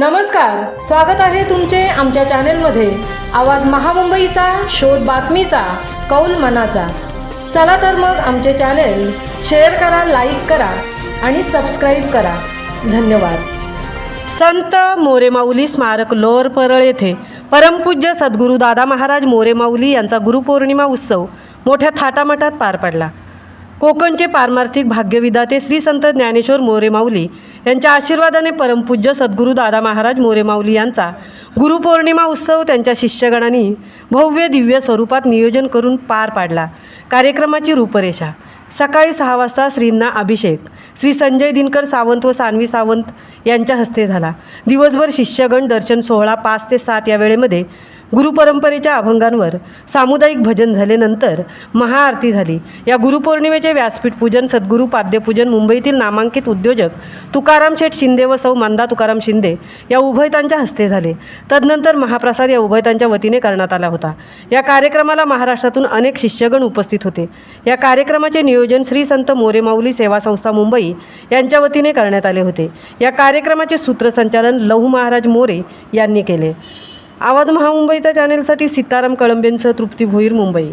नमस्कार स्वागत आहे तुमचे आमच्या चॅनेलमध्ये. आवाज महामुंबईचा शोध बातमीचा कौल मनाचा. चला तर मग आमचे चॅनेल शेअर करा लाईक करा आणि सबस्क्राईब करा. धन्यवाद. संत मोरेमाऊली स्मारक लोअर परळ येथे परमपूज्य सद्गुरू दादा महाराज मोरेमाऊली यांचा गुरुपौर्णिमा उत्सव मोठ्या थाटामाटात पार पडला. कोकणचे पारमार्थिक भाग्यविदाते श्री संत ज्ञानेश्वर मोरेमाऊली यांच्या आशीर्वादाने परमपूज्य सद्गुरू दादा महाराज मोरेमाऊली यांचा गुरुपौर्णिमा उत्सव त्यांच्या शिष्यगणांनी भव्य दिव्य स्वरूपात नियोजन करून पार पाडला. कार्यक्रमाची रूपरेषा. सकाळी सहा वाजता श्रींना अभिषेक. श्री संजय दिनकर सावंत व सानवी सावंत यांच्या हस्ते झाला. दिवसभर शिष्यगण दर्शन सोहळा पाच ते सात या वेळेमध्ये गुरुपरंपरेच्या अभंगांवर सामुदायिक भजन झाल्यानंतर महाआरती झाली. या गुरुपौर्णिमेचे व्यासपीठ पूजन सद्गुरू पाद्यपूजन मुंबईतील नामांकित उद्योजक तुकाराम शेठ शिंदे व सौ मांदा तुकाराम शिंदे या उभयतांच्या हस्ते झाले. तदनंतर महाप्रसाद या उभयतांच्या वतीने करण्यात आला होता. या कार्यक्रमाला महाराष्ट्रातून अनेक शिष्यगण उपस्थित होते. या कार्यक्रमाचे नियोजन श्री संत मोरेमाऊली सेवा संस्था मुंबई यांच्या वतीने करण्यात आले होते. या कार्यक्रमाचे सूत्रसंचालन लहू महाराज मोरे यांनी केले. आवाज महामुंबईच्या चॅनेलसाठी सीताराम कळंबेंसह तृप्ती भोईर मुंबई.